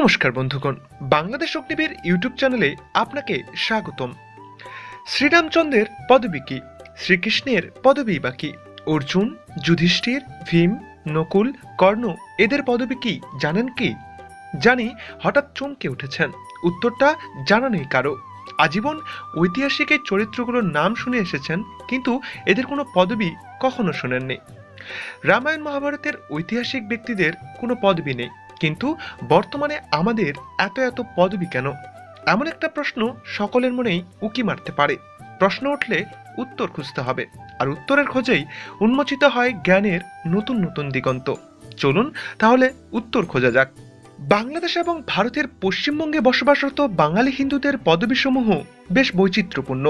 নমস্কার বন্ধুগণ। বাংলাদেশ অগ্নিবীর ইউটিউব চ্যানেলে আপনাকে স্বাগতম। শ্রীরামচন্দ্রের পদবী কি? শ্রীকৃষ্ণের পদবী বা কি? অর্জুন, যুধিষ্ঠির, ভীম, নকুল, কর্ণ এদের পদবী কি? জানেন কি? জানি, হঠাৎ চমকে উঠেছেন। উত্তরটা জানা নেই কারও। আজীবন ঐতিহাসিক এই চরিত্রগুলোর নাম শুনে এসেছেন, কিন্তু এদের কোনো পদবী কখনো শোনেননি। রামায়ণ মহাভারতের ঐতিহাসিক ব্যক্তিদের কোনো পদবী নেই। কিন্তু বর্তমানে আমাদের এত এত পদবি কেন? এমন একটা প্রশ্ন সকলের মনেই উকি মারতে পারে। প্রশ্ন উঠলে উত্তর খুঁজতে হবে, আর উত্তরের খোঁজেই উন্মোচিত হয় জ্ঞানের নতুন নতুন দিগন্ত। চলুন তাহলে উত্তর খোঁজা যাক। বাংলাদেশ এবং ভারতের পশ্চিমবঙ্গে বসবাসরত বাঙালি হিন্দুদের পদবীসমূহ বেশ বৈচিত্র্যপূর্ণ।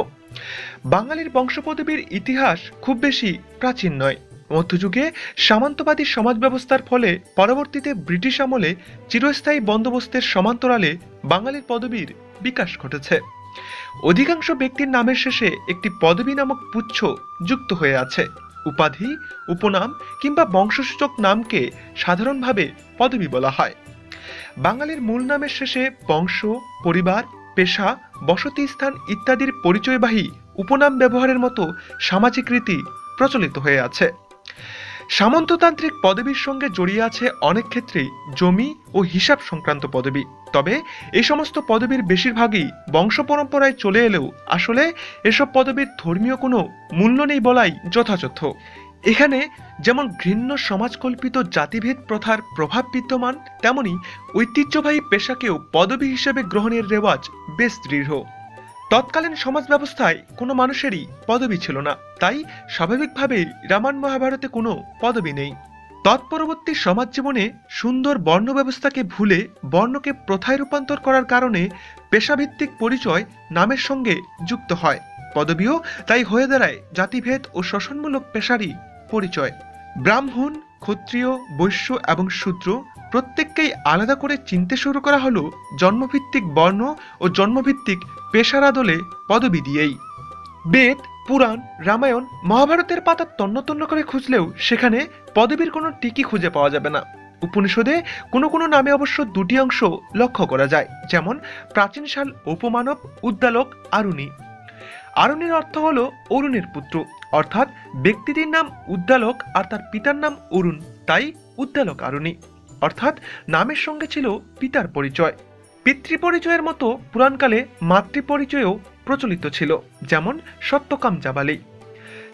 বাঙালির বংশপদবীর ইতিহাস খুব বেশি প্রাচীন নয়। মধ্যযুগে সামন্তবাদী সমাজ ব্যবস্থার ফলে পরবর্তীতে ব্রিটিশ আমলে চিরস্থায়ী বন্দোবস্তের সমান্তরালে বাঙালির পদবীর বিকাশ ঘটেছে। অধিকাংশ ব্যক্তির নামের শেষে একটি পদবী নামক পুচ্ছ যুক্ত হয়ে আছে। উপাধি, উপনাম কিংবা বংশসূচক নামকে সাধারণভাবে পদবী বলা হয়। বাঙালির মূল নামের শেষে বংশ, পরিবার, পেশা, বসতি স্থান ইত্যাদির পরিচয়বাহী উপনাম ব্যবহারের মতো সামাজিক রীতি প্রচলিত হয়ে আছে। সামন্ততান্ত্রিক পদবীর সঙ্গে জড়িয়ে আছে অনেক ক্ষেত্রেই জমি ও হিসাব সংক্রান্ত পদবী। তবে এই সমস্ত পদবীর বেশিরভাগই বংশ পরম্পরায় চলে এলেও আসলে এসব পদবীর ধর্মীয় কোনো মূল্য নেই বলাই যথাযথ। এখানে যেমন ঘৃণ্য সমাজকল্পিত জাতিভেদ প্রথার প্রভাব বিদ্যমান, তেমনি ঐতিহ্যবাহী পেশাকেও পদবী হিসেবে গ্রহণের রেওয়াজ বেশ দৃঢ়। তৎকালীন সমাজ ব্যবস্থায় কোনো মানুষেরই পদবি ছিল না। তাই স্বাভাবিকভাবেই রামায়ণ মহাভারতে কোনো পদবি নেই। তৎপরবর্তী সমাজ জীবনে সুন্দর বর্ণ ব্যবস্থাকে ভুলে বর্ণকে প্রথায় রূপান্তর করার কারণে পেশাভিত্তিক পরিচয় নামের সঙ্গে যুক্ত হয়। পদবিও তাই হয়ে দাঁড়ায় জাতিভেদ ও শোষণমূলক পেশারই পরিচয়। ব্রাহ্মণ, ক্ষত্রিয়, বৈশ্য এবং শূদ্র প্রত্যেককেই আলাদা করে চিনতে শুরু করা হলো জন্মভিত্তিক বর্ণ ও জন্মভিত্তিক পেশার আদলে পদবি দিয়েই। বেদ, পুরাণ, রামায়ণ মহাভারতের পাতা তন্ন তন্ন করে খুঁজলেও সেখানে পদবীর কোনো টিকি খুঁজে পাওয়া যাবে না। উপনিষদে কোনো কোনো নামে অবশ্য দুটি অংশ লক্ষ্য করা যায়, যেমন প্রাচীন সাল উপমানব উদ্দালক আরুণী। আরুণীর অর্থ হল অরুণের পুত্র, অর্থাৎ ব্যক্তিটির নাম উদ্দালক আর তার পিতার নাম অরুণ, তাই উদ্দালক আরুণী। অর্থাৎ নামের সঙ্গে ছিল পিতার পরিচয়। পিতৃপরিচয়ের মতো পুরাণকালে মাতৃপরিচয়ও প্রচলিত ছিল, যেমন সত্যকাম জাবালি।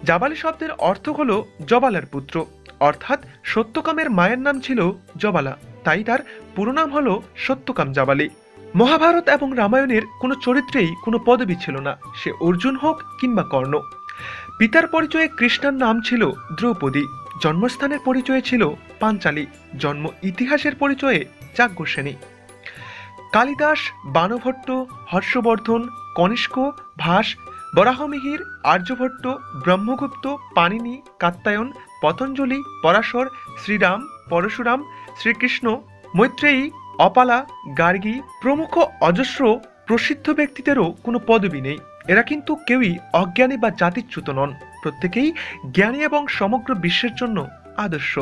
জাবালি শব্দের অর্থ হল জবালার পুত্র, অর্থাৎ সত্যকামের মায়ের নাম ছিল জবালা, তাই তার পুরো নাম হল সত্যকাম জাবালি। মহাভারত এবং রামায়ণের কোনো চরিত্রেই কোনো পদবি ছিল না, সে অর্জুন হোক কিংবা কর্ণ। পিতার পরিচয়ে কৃষ্ণার নাম ছিল দ্রৌপদী, জন্মস্থানের পরিচয়ে ছিল পাঞ্চালী জন্ম ইতিহাসের পরিচয়ে যাজ্ঞসেনী কালিদাস, বানভট্ট, হর্ষবর্ধন, কনিষ্ক, ভাস, বরাহমিহির, আর্যভট্ট, ব্রহ্মগুপ্ত, পাণিনি কাত্তায়ন পতঞ্জলি, পরাশর, শ্রীরাম, পরশুরাম, শ্রীকৃষ্ণ, মৈত্রেয়ী, অপালা, গার্গী প্রমুখ অজস্র প্রসিদ্ধ ব্যক্তিদেরও কোনো পদবি নেই। এরা কিন্তু কেউই অজ্ঞানী বা জাতিচ্যুত নন। প্রত্যেকেই জ্ঞানী এবং সমগ্র বিশ্বের জন্য আদর্শ।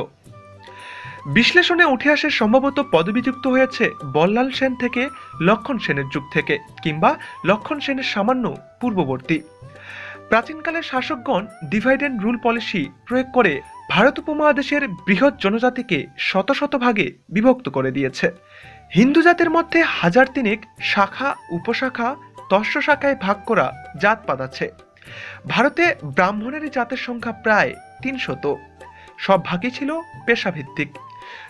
বিশ্লেষণে উঠে আসে সম্ভবত পদবিযুক্ত হয়েছে বল্লাল সেন থেকে লক্ষণ সেনের যুগ থেকে কিংবা লক্ষণ সেনের সামান্য পূর্ববর্তী। প্রাচীনকালের শাসকগণ ডিভাইড অ্যান্ড রুল পলিসি প্রয়োগ করে ভারত উপমহাদেশের বৃহৎ জনজাতিকে শত শত ভাগে বিভক্ত করে দিয়েছে। হিন্দু জাতের মধ্যে হাজার তিনেক শাখা, উপশাখা তস্য শাখায় ভাগ করা জাতপাত আছে। ভারতে ব্রাহ্মণের জাতের সংখ্যা প্রায় তিনশত। সব ভাগই ছিল পেশাভিত্তিক।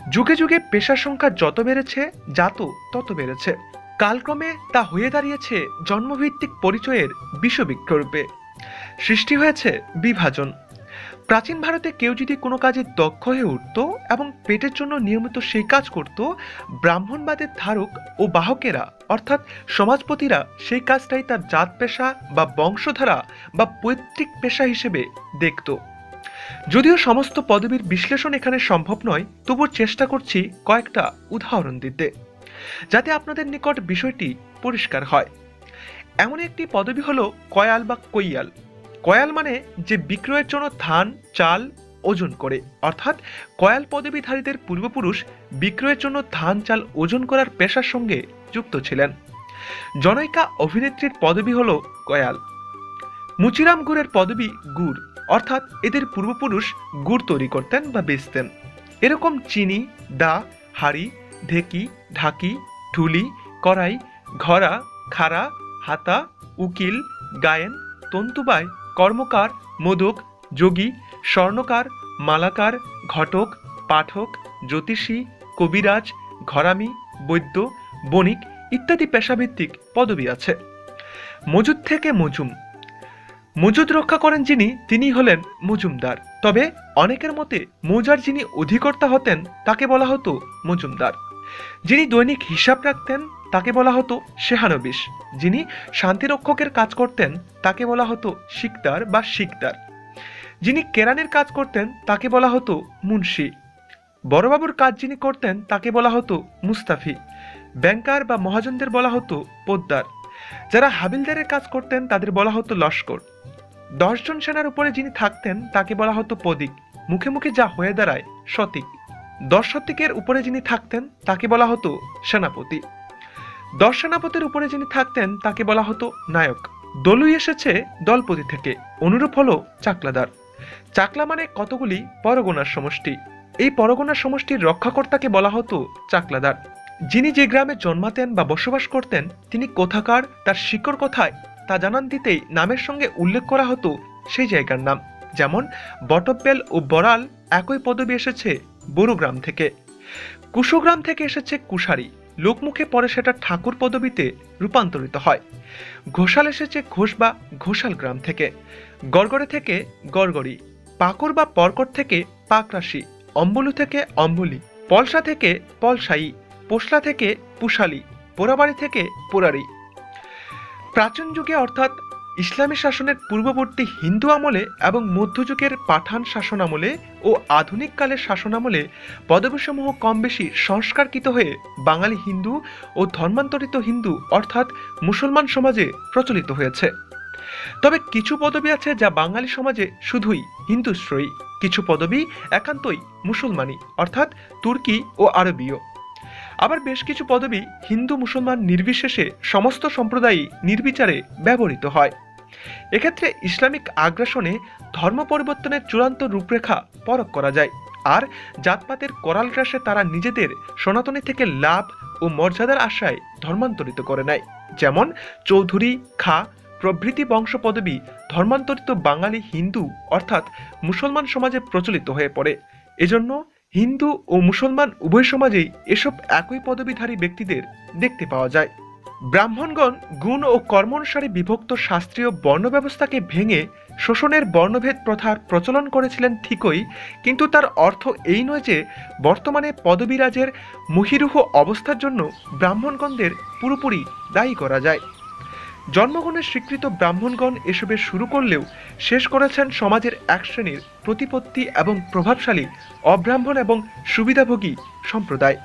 যুগে যুগে পেশার সংখ্যা যত বেড়েছে, জাত তত বেড়েছে। কালক্রমে তা হয়ে দাঁড়িয়েছে জন্মভিত্তিক পরিচয়ের বিষবৃক্ষরূপে। সৃষ্টি হয়েছে বিভাজন। প্রাচীন ভারতে কেউ যদি কোনো কাজে দক্ষ হয়ে উঠত এবং পেটের জন্য নিয়মিত সেই কাজ করত, ব্রাহ্মণবাদের ধারক ও বাহকেরা, অর্থাৎ সমাজপতিরা, সেই কাজটাই তার জাত পেশা বা বংশধারা বা পৈতৃক পেশা হিসেবে দেখত। যদিও সমস্ত পদবীর বিশ্লেষণ এখানে সম্ভব নয়, তবুও চেষ্টা করছি কয়েকটা উদাহরণ দিতে, যাতে আপনাদের নিকট বিষয়টি পরিষ্কার হয়। এমন একটি পদবি হলো কয়াল বা কৈয়াল। কয়াল মানে যে বিক্রয়ের জন্য ধান, চাল, ওজন করে। অর্থাৎ কয়াল পদবীধারীদের পূর্বপুরুষ বিক্রয়ের জন্য ধান, চাল, ওজন করার পেশার সঙ্গে যুক্ত ছিলেন। জনৈকা অভিনেত্রীর পদবি হল কয়াল। মুচিরাম গুড়ের পদবি গুড়। অর্থাৎ এদের পূর্বপুরুষ গুড় তৈরি করতেন বা বেচতেন। এরকম চিনি, দা, হাড়ি, ঢেকি, ঢাকি, ঢুলি, কড়াই ঘরা খাড়া, হাতা, উকিল, গায়েন, তন্তুবায়, কর্মকার, মোদক, যোগী, স্বর্ণকার, মালাকার, ঘটক, পাঠক, জ্যোতিষী, কবিরাজ, ঘরামি, বৈদ্য, বণিক ইত্যাদি পেশাভিত্তিক পদবি আছে। মজুদ থেকে মজুম। মজুদ রক্ষা করেন যিনি তিনি হলেন মজুমদার। তবে অনেকের মতে মৌজার যিনি অধিকর্তা হতেন, তাকে বলা হতো মজুমদার। যিনি দৈনিক হিসাব রাখতেন, তাকে বলা হতো শেহানবিশ। যিনি শান্তিরক্ষকের কাজ করতেন, তাকে বলা হতো শিকদার বা শিকদার। যিনি কেরানির কাজ করতেন, তাকে বলা হতো মুন্সি। বড়বাবুর কাজ যিনি করতেন, তাকে বলা হতো মুস্তাফি। ব্যাংকার বা মহাজনদের বলা হতো পোদ্দার। যারা হাবিলদারের কাজ করতেন, তাদের বলা হতো লস্কর। দশজন সেনার উপরে যিনি থাকতেন, তাকে বলা হতো পদিক মুখে মুখে যা হয়ে দাঁড়ায়, সতিক। দশ শতিকের উপরে যিনি থাকতেন, তাকে বলা হতো সেনাপতি। দশ সেনাপতির উপরে যিনি থাকতেন, তাকে বলা হতো নায়ক। দলুই এসেছে দলপতি থেকে। অনুরূপ হলো চাকলাদার। চাকলা মানে কতগুলি পরগনার সমষ্টি। এই পরগনার সমষ্টির রক্ষাকর্তাকে বলা হতো চাকলাদার। যিনি যে গ্রামে জন্মাতেন বা বসবাস করতেন, তিনি কোথাকার, তার শিকড় কোথায় তা জানান দিতেই নামের সঙ্গে উল্লেখ করা হতো সেই জায়গার নাম। যেমন বটব্বেল ও বড়াল একই পদবি এসেছে বড়ুগ্রাম থেকে। কুশোগ্রাম থেকে এসেছে কুশারি। লোকমুখে পরে সেটা ঠাকুর পদবিতে রূপান্তরিত হয়। ঘোষাল এসেছে ঘোষ বা ঘোষাল গ্রাম থেকে। গড়গড়ে থেকে গড়গড়ি। পাকর বা পরকট থেকে পাকরাশি। অম্বলু থেকে অম্বলি। পলসা থেকে পলসাই। পোশলা থেকে পুশালি। পোড়াবাড়ি থেকে পোড়ারি। প্রাচীন যুগে অর্থাৎ ইসলামী শাসনের পূর্ববর্তী হিন্দু আমলে এবং মধ্যযুগের পাঠান শাসন আমলে ও আধুনিক কালের শাসনামলে পদবীসমূহ কম বেশি সংস্কারকৃত হয়ে বাঙালি হিন্দু ও ধর্মান্তরিত হিন্দু অর্থাৎ মুসলমান সমাজে প্রচলিত হয়েছে। তবে কিছু পদবি আছে যা বাঙালি সমাজে শুধুই হিন্দুশ্রয়ী। কিছু পদবি একান্তই মুসলমানি, অর্থাৎ তুর্কি ও আরবীয়। আবার বেশ কিছু পদবি হিন্দু মুসলমান নির্বিশেষে সমস্ত সম্প্রদায়ই নির্বিচারে ব্যবহৃত হয়। এক্ষেত্রে ইসলামিক আগ্রাসনে ধর্ম পরিবর্তনের চূড়ান্ত রূপরেখা পরখ করা যায়। আর জাতপাতের করাল গ্রাসে তারা নিজেদের সনাতনী থেকে লাভ ও মর্যাদার আশায় ধর্মান্তরিত করে নেয়। যেমন চৌধুরী, খা, প্রভৃতি বংশ পদবী ধর্মান্তরিত বাঙালি হিন্দু অর্থাৎ মুসলমান সমাজে প্রচলিত হয়ে পড়ে। এজন্য হিন্দু ও মুসলমান উভয় সমাজেই এসব একই পদবীধারী ব্যক্তিদের দেখতে পাওয়া যায়। ব্রাহ্মণগণ গুণ ও কর্ম অনুসারে বিভক্ত শাস্ত্রীয় বর্ণ ব্যবস্থাকে ভেঙে শোষণের বর্ণভেদ প্রথার প্রচলন করেছিলেন ঠিকই, কিন্তু তার অর্থ এই নয় যে বর্তমানে পদবীরাজের মহিরুহ অবস্থার জন্য ব্রাহ্মণগণদের পুরোপুরি দায়ী করা যায়। জন্মগণের স্বীকৃত ব্রাহ্মণগণ এসবের শুরু করলেও শেষ করেছেন সমাজের এক শ্রেণির প্রতিপত্তি এবং প্রভাবশালী অব্রাহ্মণ এবং সুবিধাভোগী সম্প্রদায়।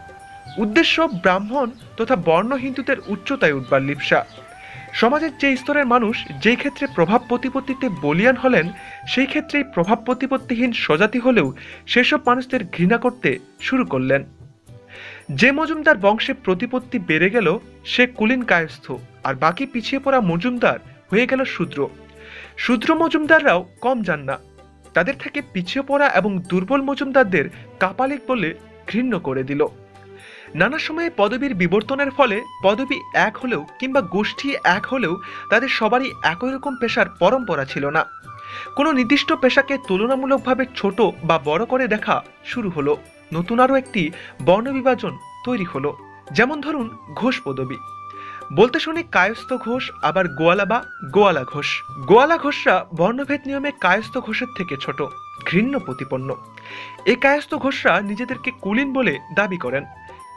উদ্দেশ্য ব্রাহ্মণ তথা বর্ণ হিন্দুদের উচ্চতায় উঠবার লিপসা। সমাজের যে স্তরের মানুষ যেই ক্ষেত্রে প্রভাব প্রতিপত্তিতে বলিয়ান হলেন, সেই ক্ষেত্রেই প্রভাব প্রতিপত্তিহীন স্বজাতি হলেও সেসব মানুষদের ঘৃণা করতে শুরু করলেন। যে মজুমদার বংশে প্রতিপত্তি বেড়ে গেল, সে কুলীন কায়স্থ। আর বাকি পিছিয়ে পড়া মজুমদার হয়ে গেল শূদ্র। শূদ্র মজুমদাররাও কম যান না। তাদের থেকে পিছিয়ে পড়া এবং দুর্বল মজুমদারদের কাপালিক বলে ঘৃণ্য করে দিল। নানা সময়ে পদবীর বিবর্তনের ফলে পদবী এক হলেও কিংবা গোষ্ঠী এক হলেও তাদের সবারই একই রকম পেশার পরম্পরা ছিল না। কোনো নির্দিষ্ট পেশাকে তুলনামূলকভাবে ছোট বা বড় করে দেখা শুরু হলো। নতুন আরও একটি বর্ণবিভাজন তৈরি হলো। যেমন ধরুন ঘোষ পদবী। বলতে শুনি কায়স্থ ঘোষ, আবার গোয়ালা বা গোয়ালা ঘোষ। গোয়ালা ঘোষরা বর্ণভেদ নিয়মে কায়স্থ ঘোষের থেকে ছোট, ঘৃণ্য প্রতিপন্ন। এই কায়স্থ ঘোষরা নিজেদেরকে কুলীন বলে দাবি করেন।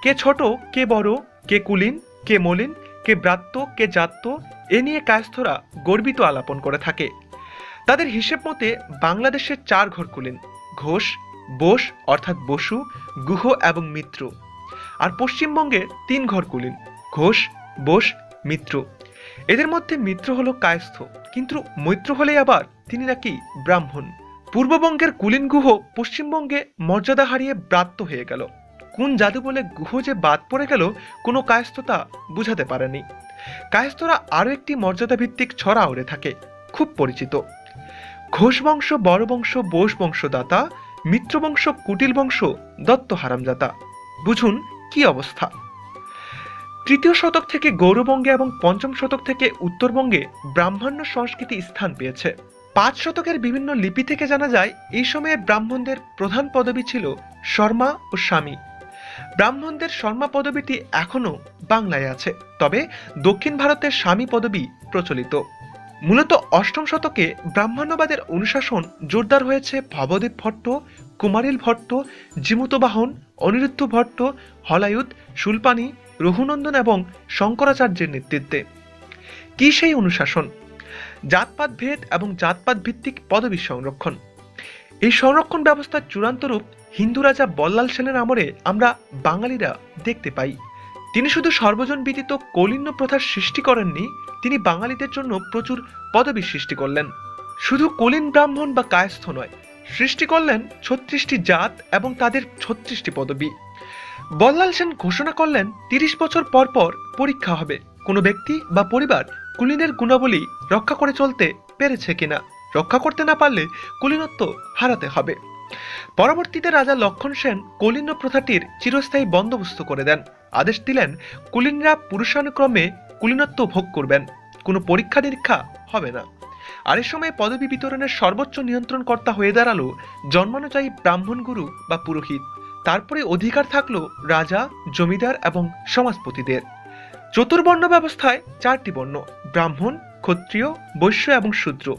কে ছোট, কে বড়, কে কুলীন, কে মলিন, কে ব্রাত্য, কে জাত্য, এ নিয়ে কায়স্থরা গর্বিত আলাপন করে থাকে। তাদের হিসেব মতে বাংলাদেশের চার ঘর কুলিন, ঘোষ বোস অর্থাৎ বসু, গুহ এবং মিত্র। আর পশ্চিমবঙ্গে তিন ঘর কুলীন, ঘোষ বোস, মিত্র। এদের মধ্যে মিত্র হলো কায়স্থ, কিন্তু মৈত্র হলে আবার তিনি নাকি ব্রাহ্মণ। পূর্ববঙ্গের কুলীন গুহ পশ্চিমবঙ্গে মর্যাদা হারিয়ে ব্রাত্য হয়ে গেল। কোন জাদু বলে গুহ যে বাদ পড়ে গেল, কোনো কায়স্থতা বুঝাতে পারেনি। কায়স্থরা আরও একটি মর্যাদা ভিত্তিক ছড়া ওড়ে থাকে, খুব পরিচিত। ঘোষ বংশ, বড় বংশ, বোস বংশদাতা, মিত্র বংশ, কুটিল বংশ, দত্ত হারামজাতা। বুঝুন কি অবস্থা। তৃতীয় শতক থেকে গৌরবঙ্গে এবং পঞ্চম শতক থেকে উত্তরবঙ্গে ব্রাহ্মণ্য সংস্কৃতি স্থান পেয়েছে। পাঁচ শতকের বিভিন্ন লিপি থেকে জানা যায়, এই সময়ে ব্রাহ্মণদের প্রধান পদবি ছিল শর্মা ও স্বামী। ব্রাহ্মণদের শর্মা পদবিটি এখনও বাংলায় আছে, তবে দক্ষিণ ভারতের স্বামী পদবি প্রচলিত। মূলত অষ্টম শতকে ব্রাহ্মণ্যবাদের অনুশাসন জোরদার হয়েছে ভবদেব ভট্ট, কুমারিল ভট্ট জিমুতবাহন অনিরুদ্ধ ভট্ট হলায়ুদ সুলপানি রঘুনন্দন এবং শঙ্করাচার্যের নেতৃত্বে। কি সেই অনুশাসন? জাতপাত ভেদ এবং জাতপাত ভিত্তিক পদবী সংরক্ষণ। এই সংরক্ষণ ব্যবস্থার চূড়ান্ত রূপ হিন্দু রাজা বল্লাল সেনের আমলে আমরা বাঙালিরা দেখতে পাই। তিনি শুধু সর্বজন বিদিত কলিন্য প্রথার সৃষ্টি করেননি, তিনি বাঙালিদের জন্য প্রচুর পদবী সৃষ্টি করলেন। শুধু কলিন ব্রাহ্মণ বা কায়স্থ নয়, সৃষ্টি করলেন ছত্রিশটি জাত এবং তাদের ছত্রিশটি পদবী। বল্লাল সেন ঘোষণা করলেন, তিরিশ বছর পর পর পরীক্ষা হবে। কোনো ব্যক্তি বা পরিবার কুলিনের গুণাবলী রক্ষা করে চলতে পেরেছে কিনা, রক্ষা করতে না পারলে কুলিনত্ব হারাতে হবে। পরবর্তীতে রাজা লক্ষণ সেন কলিন্য প্রথাটির চিরস্থায়ী বন্দোবস্ত করে দেন। আদেশ দিলেন, কুলিনরা পুরুষানুক্রমে কুলিনত্ব ভোগ করবেন। কোনো পরীক্ষা নিরীক্ষা হবে না। আর এ সময় পদবী বিতরণের সর্বোচ্চ নিয়ন্ত্রণকর্তা হয়ে দাঁড়াল জন্মানুযায়ী ব্রাহ্মণ গুরু বা পুরোহিত। তারপরে অধিকার থাকল রাজা, জমিদার এবং সমাজপতিদের। চতুর্বর্ণ ব্যবস্থায় চারটি বর্ণ, ব্রাহ্মণ, ক্ষত্রিয়, বৈশ্য এবং শূদ্র।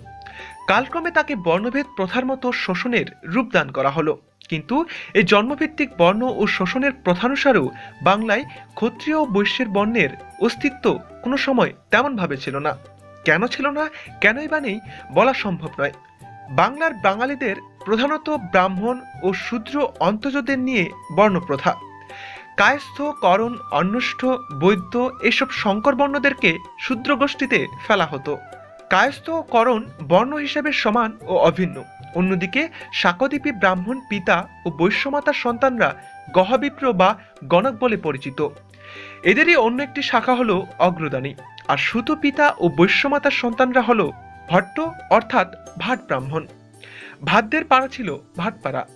কালক্রমে তাকে বর্ণভেদ প্রথার মতো শোষণের রূপদান করা হলো। কিন্তু এই জন্মভিত্তিক বর্ণ ও শোষণের প্রথানুসারেও বাংলায় ক্ষত্রিয় ও বৈশ্যের বর্ণের অস্তিত্ব কোনো সময় তেমনভাবে ছিল না। কেন ছিল না? কেনই বা নেই বলা সম্ভব নয়। বাংলার বাঙালিদের প্রধানত ব্রাহ্মণ ও শূদ্র অন্তর্যদের নিয়ে বর্ণপ্রথা। কায়স্থ, করণ অন্নষ্ঠ বৈদ্য এসব শঙ্কর বর্ণদেরকে শূদ্র গোষ্ঠীতে ফেলা হতো। কায়স্থ ও করণ বর্ণ হিসেবে সমান ও অভিন্ন। অন্যদিকে শাকদ্বীপী ব্রাহ্মণ পিতা ও বৈশ্যমাতার সন্তানরা গহবিপ্র বা গণক বলে পরিচিত। এদেরই অন্য একটি শাখা হলো অগ্রদানী। আর সুত পিতা ও বৈশ্যমাতার সন্তানরা হলো ভট্ট অর্থাৎ ভাট ব্রাহ্মণ। ভাতদের পাড়া ছিল ভাটপাড়া।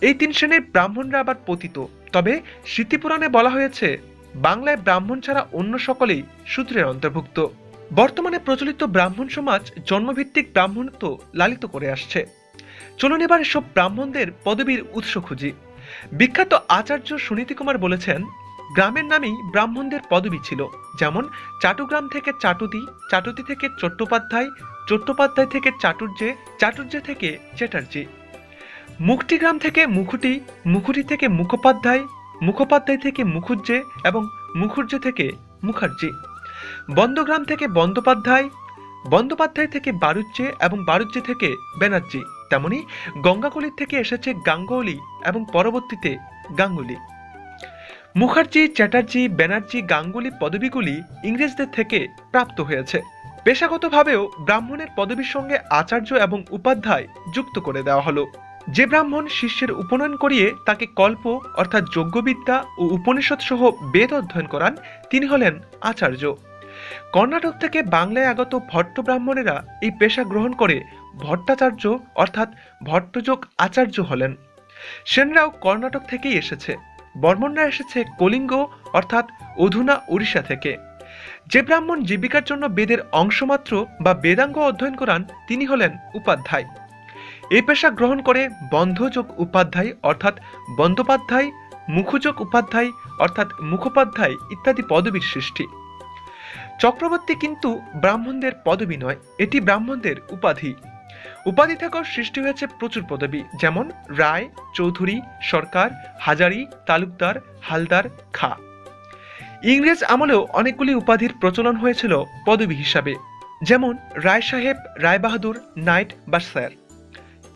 এই তিন শ্রেণির ব্রাহ্মণরা আবার পতিত। তবে স্মৃতিপুরাণে বলা হয়েছে, বাংলায় ব্রাহ্মণ ছাড়া অন্য সকলেই শূদ্রের অন্তর্ভুক্ত। বর্তমানে প্রচলিত ব্রাহ্মণ সমাজ জন্মভিত্তিক ব্রাহ্মণত্ব লালিত করে আসছে। চলুন এবার এসব ব্রাহ্মণদের পদবীর উৎস খুঁজি। বিখ্যাত আচার্য সুনীতি কুমার বলেছেন, গ্রামের নামেই ব্রাহ্মণদের পদবী ছিল। যেমন চাটুগ্রাম থেকে চাটুদি চাটুদি থেকে চট্টোপাধ্যায় চট্টোপাধ্যায় থেকে চাটুর্যে চাটুর্যে থেকে চ্যাটার্জি। মুখটিগ্রাম থেকে মুখুটি মুখুটি থেকে মুখোপাধ্যায় মুখোপাধ্যায় থেকে মুখুজ্জে এবং মুখুজ্জে থেকে মুখার্জি। বন্দগ্রাম থেকে বন্দ্যোপাধ্যায় বন্দ্যোপাধ্যায় থেকে বারুজ্জে এবং বারুজ্জে থেকে ব্যানার্জি। তেমনি গঙ্গাকলির থেকে এসেছে গাঙ্গুলি এবং পরবর্তীতে গাঙ্গুলি। মুখার্জি, চ্যাটার্জি, ব্যানার্জি, গাঙ্গুলি পদবীগুলি ইংরেজদের থেকে প্রাপ্ত হয়েছে। পেশাগতভাবেও ব্রাহ্মণের পদবীর সঙ্গে আচার্য এবং উপাধ্যায় যুক্ত করে দেওয়া হলো। যে ব্রাহ্মণ শিষ্যের উপনয়ন করিয়ে তাকে কল্প অর্থাৎ যজ্ঞবিদ্যা ও উপনিষদ সহ বেদ অধ্যয়ন করান, তিনি হলেন আচার্য। কর্ণাটক থেকে বাংলায় আগত ভট্ট ব্রাহ্মণেরা এই পেশা গ্রহণ করে ভট্টাচার্য অর্থাৎ ভট্টযোগ আচার্য হলেন। সেনরাও কর্ণাটক থেকেই এসেছে। বর্মনরা এসেছে কলিঙ্গ, অর্থাৎ অধুনা উড়িষ্যা থেকে। যে ব্রাহ্মণ জীবিকার জন্য বেদের অংশমাত্র বা বেদাঙ্গ অধ্যয়ন করান, তিনি হলেন উপাধ্যায়। এই পেশা গ্রহণ করে বন্ধযোগ উপাধ্যায়, অর্থাৎ বন্দ্যোপাধ্যায় মুখযোগ উপাধ্যায়, অর্থাৎ মুখোপাধ্যায় ইত্যাদি পদবীর সৃষ্টি। চক্রবর্তী কিন্তু ব্রাহ্মণদের পদবী নয়, এটি ব্রাহ্মণদের উপাধি। উপাধি থেকেও সৃষ্টি হয়েছে প্রচুর পদবী, যেমন রায়, চৌধুরী, সরকার, হাজারি, তালুকদার, হালদার, খা। ইংরেজ আমলেও অনেকগুলি উপাধির প্রচলন হয়েছিল পদবী হিসাবে, যেমন রায় সাহেব, রায় বাহাদুর, নাইট বা স্যার।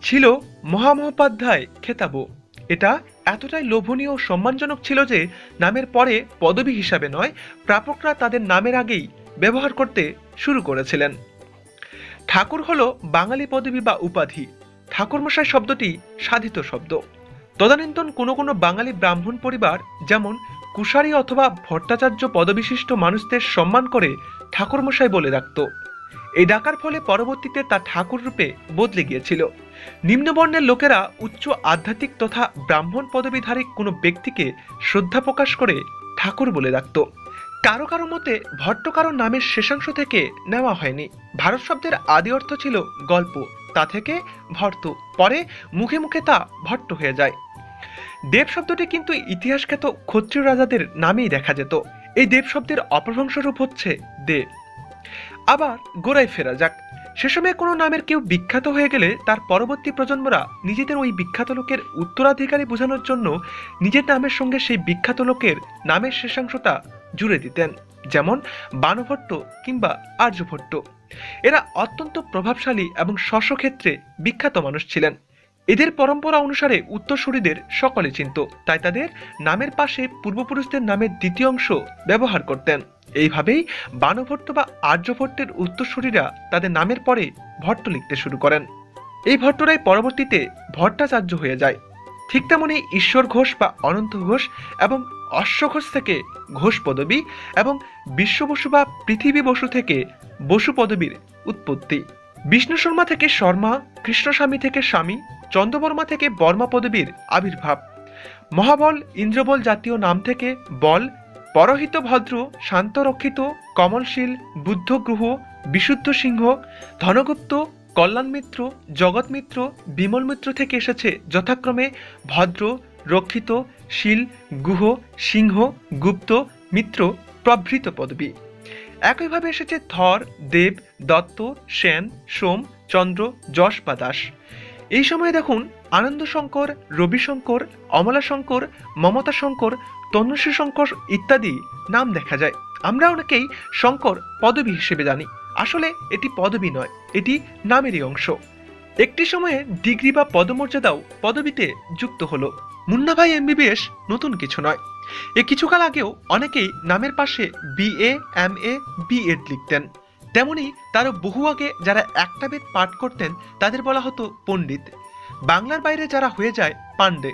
ছিল মহামহোপাধ্যায় খেতাবও। এটা এতটাই লোভনীয় ও সম্মানজনক ছিল যে নামের পরে পদবী হিসাবে নয়, প্রাপকরা তাদের নামের আগেই ব্যবহার করতে শুরু করেছিলেন। ঠাকুর হলো বাঙালি পদবী বা উপাধি। ঠাকুরমশাই শব্দটি সাধিত শব্দ। তদানীন্তন কোনো কোনো বাঙালি ব্রাহ্মণ পরিবার যেমন কুশারী অথবা ভট্টাচার্য পদবিশিষ্ট মানুষদের সম্মান করে ঠাকুরমশাই বলে রাখত এই ডাকার ফলে পরবর্তীতে তা ঠাকুর রূপে বদলে গিয়েছিল। নিম্নবর্ণের লোকেরা উচ্চ আধ্যাত্মিক তথা ব্রাহ্মণ পদবীধারী কোনো ব্যক্তিকে শ্রদ্ধা প্রকাশ করে ঠাকুর বলে রাখত কারও কারও মতে ভট্ট কারও নামের শেষাংশ থেকে নেওয়া হয়নি। ভারত শব্দের আদি অর্থ ছিল গল্প, তা থেকে ভর্ত। পরে মুখে মুখে তা ভট্ট হয়ে যায়। দেব শব্দটি কিন্তু ইতিহাসখ্যাত ক্ষত্রিয় রাজাদের নামেই দেখা যেত। এই দেব শব্দের অপভ্রংশ রূপ হচ্ছে দে। আবার গোড়ায় ফেরা যাক। সে সময় কোনো নামের কেউ বিখ্যাত হয়ে গেলে তার পরবর্তী প্রজন্মরা নিজেদের ওই বিখ্যাত লোকের উত্তরাধিকারী বোঝানোর জন্য নিজের নামের সঙ্গে সেই বিখ্যাত লোকের নামের শেষাংশটা জুড়ে দিতেন, যেমন বানভট্ট কিংবা আর্যভট্ট। এরা অত্যন্ত প্রভাবশালী এবং স্বস্বক্ষেত্রে বিখ্যাত মানুষ ছিলেন। এদের পরম্পরা অনুসারে উত্তরসূরিদের সকলে চিনত, তাই তাদের নামের পাশে পূর্বপুরুষদের নামের দ্বিতীয় অংশ ব্যবহার করতেন। এইভাবেই বানভট্ট বা আর্যভট্টের উত্তরসূরিরা তাদের নামের পরে ভট্ট লিখতে শুরু করেন। এই ভট্টরাই পরবর্তীতে ভট্টাচার্য হয়ে যায়। ঠিক তেমনি ঈশ্বর ঘোষ বা অনন্ত ঘোষ এবং অশ্ব ঘোষ থেকে ঘোষ পদবী এবং বিশ্ব বসু বা পৃথিবী বসু থেকে বসু পদবীর উৎপত্তি। বিষ্ণু শর্মা থেকে শর্মা, কৃষ্ণস্বামী থেকে স্বামী, চন্দ্রবর্মা থেকে বর্মা পদবীর আবির্ভাব। মহাবল, ইন্দ্রবল জাতীয় নাম থেকে বল, পরহিত ভদ্র, শান্তরক্ষিত, কমলশীল বুদ্ধগ্রহ বিশুদ্ধ সিংহ, ধনগুপ্ত কল্যাণ মিত্র, জগৎ মিত্র, বিমল মিত্র থেকে এসেছে যথাক্রমে ভদ্র, রক্ষিত, শীল, গুহ, সিংহ, গুপ্ত, মিত্র, প্রভৃত পদবী। একইভাবে এসেছে থর, দেব, দত্ত, সেন, সোম, চন্দ্র যশ বা দাস। এই সময়ে দেখুন আনন্দ শঙ্কর রবিশঙ্কর, অমলাশঙ্কর মমতা শঙ্কর তনুশ্রী শঙ্কর ইত্যাদি নাম দেখা যায়। আমরা অনেকেই শঙ্কর পদবী হিসেবে জানি। আসলে এটি পদবী নয়, এটি নামেরই অংশ। একটি সময়ে ডিগ্রি বা পদমর্যাদাও পদবিতে যুক্ত হলো। মুন্না ভাই এমবিবিএস নতুন কিছু নয়। এ কিছুকাল আগেও অনেকেই নামের পাশে বিএ এম এ বিএড লিখতেন। তেমনি তারও বহু আগে যারা একটা বেদ পাঠ করতেন, তাদের বলা হতো পণ্ডিত। বাংলার বাইরে যারা হয়ে যায়, পাণ্ডে।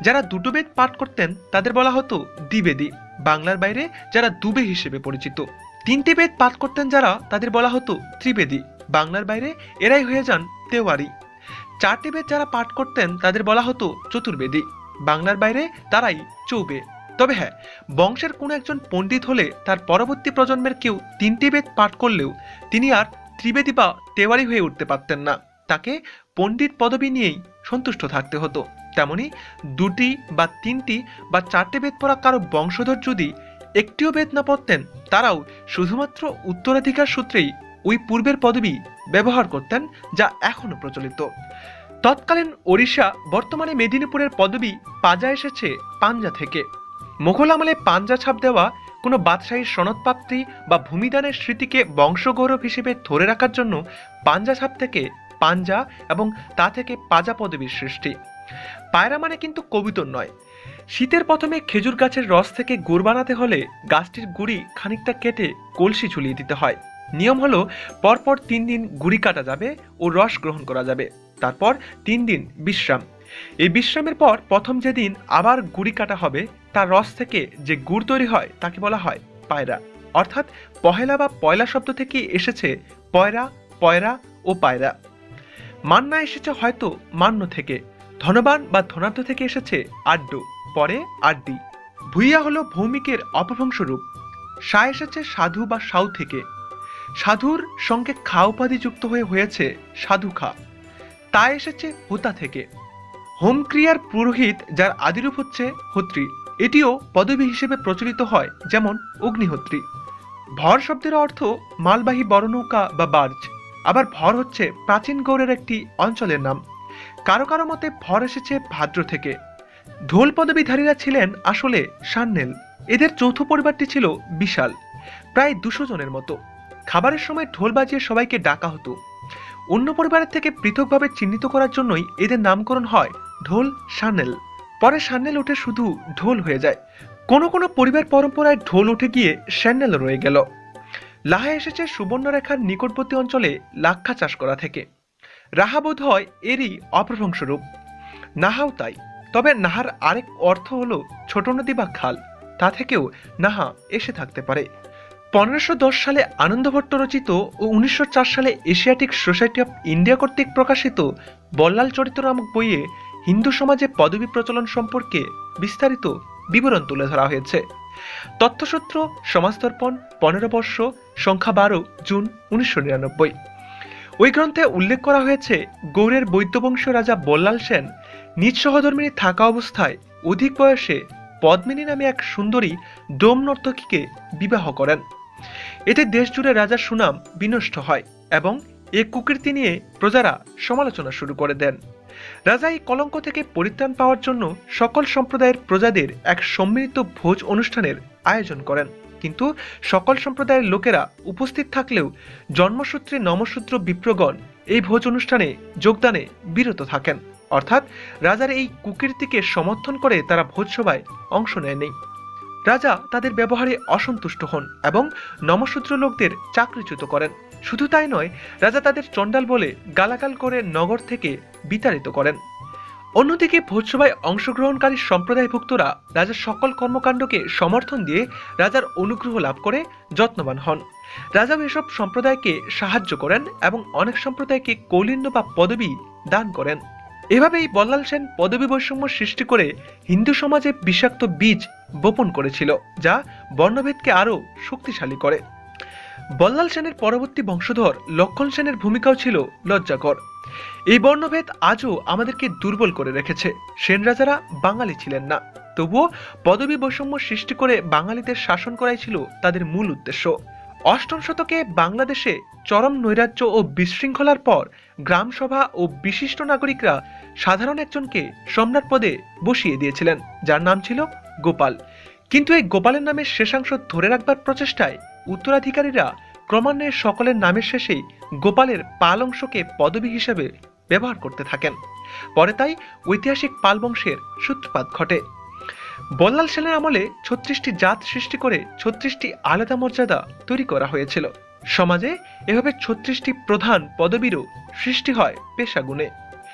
যারা দুটো বেদ পাঠ করতেন, তাদের বলা হতো দ্বিবেদী। বাংলার বাইরে যারা দুবে হিসেবে পরিচিত। তিনটে বেদ পাঠ করতেন যারা তাদের বলা হতো ত্রিবেদী। বাংলার বাইরে এরাই হয়ে যান তেওয়ারি। চারটি বেদ যারা পাঠ করতেন তাদের বলা হতো চতুর্বেদী। বাংলার বাইরে তারাই চৌবে। তবে হ্যাঁ বংশের কোনো একজন পণ্ডিত হলে তার পরবর্তী প্রজন্মের কেউ তিনটি বেদ পাঠ করলেও তিনি আর ত্রিবেদী বা তেওয়ারি হয়ে উঠতে পারতেন না। তাকে পণ্ডিত পদবী নিয়েই সন্তুষ্ট থাকতে হতো। তেমনি দুটি বা তিনটি বা চারটে বেদ পড়া কারও বংশধর যদি একটিও বেদ না পড়তেন। তারাও শুধুমাত্র উত্তরাধিকার সূত্রেই ওই পূর্বের পদবী ব্যবহার করতেন, যা এখনও প্রচলিত। তৎকালীন ওড়িশা, বর্তমানে মেদিনীপুরের পদবী পাজা এসেছে পাঞ্জা থেকে। মোঘল আমলে পাঞ্জা ছাপ দেওয়া কোনো বাদশাহীর সনদপ্রাপ্তি বা ভূমিদানের স্মৃতিকে বংশগৌরব হিসেবে ধরে রাখার জন্য পাঞ্জা ছাপ থেকে পাঞ্জা এবং তা থেকে পাজা পদবীর সৃষ্টি। পায়রা মানে কিন্তু কবিতর নয় শীতের প্রথমে খেজুর গাছের রস থেকে গুড় বানাতে হলে গাছটির গুড়ি খানিকটা কেটে কলসি ঝুলিয়ে দিতে হয়। নিয়ম হলো পরপর তিন দিন গুড়ি কাটা যাবে ও রস গ্রহণ করা যাবে। তারপর তিন দিন বিশ্রাম। এই বিশ্রামের পর প্রথম যেদিন আবার গুড়ি কাটা হবে, তার রস থেকে যে গুড় তৈরি হয়, তাকে বলা হয় পায়রা। অর্থাৎ পহেলা বা পয়লা শব্দ থেকে এসেছে পয়রা পয়রা ও পায়রা। মান্না এসেছে হয়তো মান্য থেকে, ধনবান বা ধনাঢ্য থেকে এসেছে আড্ড। পরে আড্ডি ভুইয়া হলো ভৌমিকের অপভ্রংশ রূপ। সা এসেছে সাধু বা সাউ থেকে। সাধুর সঙ্গে খা উপাধি যুক্ত হয়ে হয়েছে সাধু খা। তা এসেছে হোতা থেকে। হোম ক্রিয়ার পুরোহিত যার আদিরূপ হচ্ছে হোত্রী। এটিও পদবী হিসেবে প্রচলিত হয় যেমন অগ্নিহোত্রী। ভর শব্দের অর্থ মালবাহী বড়নৌকা বা বার্জ। আবার ভর হচ্ছে প্রাচীন গৌড়ের একটি অঞ্চলের নাম। কারও কারও মতে ভর এসেছে ভাদ্র থেকে। ঢোল পদবীধারীরা ছিলেন আসলে সান্নেল। এদের চৌথ পরিবারটি ছিল বিশাল, প্রায় দুশো জনের মতো। খাবারের সময় ঢোল বাজিয়ে সবাইকে ডাকা হতো। অন্য পরিবারের থেকে পৃথকভাবে চিহ্নিত করার জন্যই এদের নামকরণ হয় ঢোল সান্নেল। পরে সান্নেল উঠে শুধু ঢোল হয়ে যায়। কোনো কোনো পরিবার পরম্পরায় ঢোল উঠে গিয়ে স্যান্নেল রয়ে গেল। লাহা এসেছে সুবর্ণরেখার নিকটবর্তী অঞ্চলে লাক্ষা চাষ করা থেকে। রাহা বোধ হয় এরই অপ্রভংশ রূপ। নাহাও তাই। তবে নাহার আরেক অর্থ হল ছোট নদী বা খাল। তা থেকেও নাহা এসে থাকতে পারে। পনেরোশো সালে আনন্দভট্ট রচিত ও উনিশশো চার সালে এশিয়াটিক সোসাইটি অফ ইন্ডিয়া কর্তৃক প্রকাশিত বল্লাল চরিত্র নামক বইয়ে হিন্দু সমাজে পদবী প্রচলন সম্পর্কে বিস্তারিত বিবরণ তুলে ধরা হয়েছে। তথ্যসূত্র সমাজদর্পণ পনেরো বর্ষ, সংখ্যা বারো, জুন উনিশশো নিরানব্বই। ওই গ্রন্থে উল্লেখ করা হয়েছে গৌড়ের বৈদ্যবংশীয় রাজা বল্লাল সেন নিজ সহধর্মিনী থাকা অবস্থায় অধিক বয়সে পদ্মিনী নামে এক সুন্দরী ডোম নর্তকীকে বিবাহ করেন। এতে দেশ জুড়ে রাজার সুনাম বিনষ্ট হয় এবং এ কুকীর্তি নিয়ে প্রজারা সমালোচনা শুরু করে দেন। রাজা এই কলঙ্ক থেকে পরিত্রাণ পাওয়ার জন্য সকল সম্প্রদায়ের প্রজাদের এক সম্মিলিত ভোজ অনুষ্ঠানের আয়োজন করেন। কিন্তু সকল সম্প্রদায়ের লোকেরা উপস্থিত থাকলেও জন্মসূত্রে নমসূত্র বিপ্রগণ এই ভোজ অনুষ্ঠানে যোগদানে বিরত থাকেন। অর্থাৎ রাজার এই কুকীর্তিকে সমর্থন করে তারা ভোজসভায় অংশ নেয়নি। রাজা তাদের ব্যবহারে অসন্তুষ্ট হন এবং নমশূদ্র লোকদের চাকরিচ্যুত করেন। শুধু তাই নয়, রাজা তাদের চণ্ডাল বলে গালাগাল করে নগর থেকে বিতাড়িত করেন। অন্যদিকে ভোজসভায় অংশগ্রহণকারী সম্প্রদায়ভুক্তরা রাজার সকল কর্মকাণ্ডকে সমর্থন দিয়ে রাজার অনুগ্রহ লাভ করে যত্নবান হন। রাজাও এসব সম্প্রদায়কে সাহায্য করেন এবং অনেক সম্প্রদায়কে কৌলিন্য বা পদবি দান করেন। এভাবেই বল্লাল সেন পদবী বৈষম্য সৃষ্টি করে হিন্দু সমাজে বিষাক্ত বীজ বপন করেছিল, যা বর্ণভেদকে আরও শক্তিশালী করে। বল্লাল সেনের পরবর্তী বংশধর লক্ষণ সেনের ভূমিকাও ছিল লজ্জাকর। এই বর্ণভেদ আজও আমাদেরকে দুর্বল করে রেখেছে। সেন রাজারা বাঙালি ছিলেন না, তবুও পদবী বৈষম্য সৃষ্টি করে বাঙালিদের শাসন করাই ছিল তাদের মূল উদ্দেশ্য। অষ্টম শতকে বাংলাদেশে চরম নৈরাজ্য ও বিশৃঙ্খলার পর গ্রামসভা ও বিশিষ্ট নাগরিকরা সাধারণ একজনকে সম্রাট পদে বসিয়ে দিয়েছিলেন, যার নাম ছিল গোপাল। কিন্তু এই গোপালের নামের শেষাংশ ধরে রাখবার প্রচেষ্টায় উত্তরাধিকারীরা ক্রমান্বয়ে সকলের নামের শেষেই গোপালের পাল অংশকে পদবী হিসেবে ব্যবহার করতে থাকেন। পরে তাই ঐতিহাসিক পাল বংশের সূত্রপাত ঘটে। বল্লাল সেনের আমলে ছত্রিশটি জাত সৃষ্টি করে ছত্রিশটি আলাদা মর্যাদা তৈরি করা হয়েছিল। সমাজে এভাবে ছত্রিশটি প্রধান পদবীরও সৃষ্টি হয় পেশাগুণে।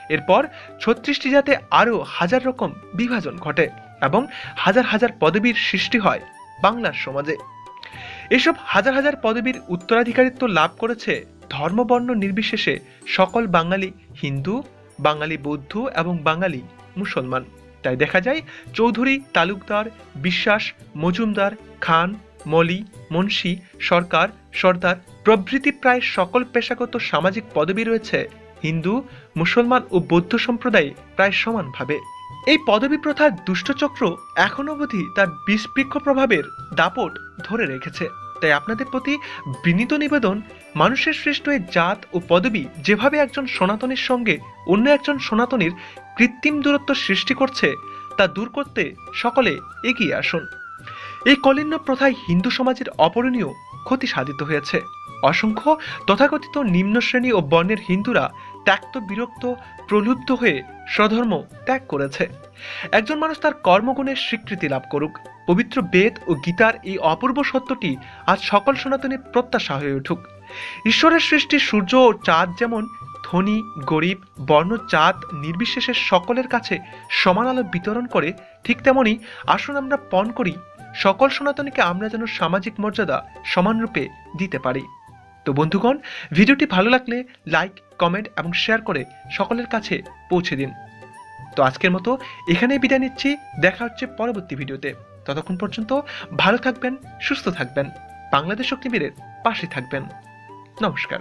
এরপর ছত্রিশটি জাতে আরও হাজার রকম বিভাজন ঘটে এবং হাজার হাজার পদবীর সৃষ্টি হয় বাংলার সমাজে। এসব হাজার হাজার পদবীর উত্তরাধিকারিত্ব লাভ করেছে ধর্মবর্ণ নির্বিশেষে সকল বাঙালি হিন্দু, বাঙালি বৌদ্ধ এবং বাঙালি মুসলমান। তাই দেখা যায়, চৌধুরী, তালুকদার, বিশ্বাস, মজুমদার, খান, মলি, মুন্সি, সরকার, সর্দার প্রভৃতি প্রায় সকল পেশাগত সামাজিক পদবি রয়েছে। হিন্দু, মুসলমান ও বৌদ্ধ সম্প্রদায়ে প্রায় সমানভাবে। এই পদবী প্রথার দুষ্টচক্র এখনও অবধি তার বিষবৃক্ষ প্রভাবের দাপট ধরে রেখেছে। তাই আপনাদের প্রতি বিনীত নিবেদন, মানুষের সৃষ্ট এই জাত ও পদবি যেভাবে একজন সনাতনীর সঙ্গে অন্য একজন সনাতনীর কৃত্রিম দূরত্ব সৃষ্টি করছে তা দূর করতে সকলে এগিয়ে আসুন। এই কলিন্য প্রথায় হিন্দু সমাজের অপরণীয় ক্ষতি সাধিত হয়েছে। অসংখ্য তথাকথিত নিম্ন শ্রেণি ও বর্ণের হিন্দুরা ত্যাক্ত, বিরক্ত, প্রলুব্ধ হয়ে স্বধর্ম ত্যাগ করেছে। একজন মানুষ তার কর্মগুণের স্বীকৃতি লাভ করুক। পবিত্র বেদ ও গীতার এই অপূর্ব সত্যটি আজ সকল সনাতনের প্রত্যাশা হয়ে উঠুক। ঈশ্বরের সৃষ্টি সূর্য ও চাঁদ যেমন ধনী, গরিব, বর্ণ, জাত, নির্বিশেষে সকলের কাছে সমান আলো বিতরণ করে, ঠিক তেমনই আসুন আমরা পণ করি, সকল সনাতনীকে আমরা যেন সামাজিক মর্যাদা সমানরূপে দিতে পারি। তো বন্ধুগণ, ভিডিওটি ভালো লাগলে লাইক কমেন্ট এবং শেয়ার করে সকলের কাছে পৌঁছে দিন। তো আজকের মতো এখানেই বিদায় নিচ্ছি, দেখা হচ্ছে পরবর্তী ভিডিওতে। ততক্ষণ পর্যন্ত ভালো থাকবেন, সুস্থ থাকবেন, বাংলাদেশ শক্তিবীরের পাশে থাকবেন। নমস্কার।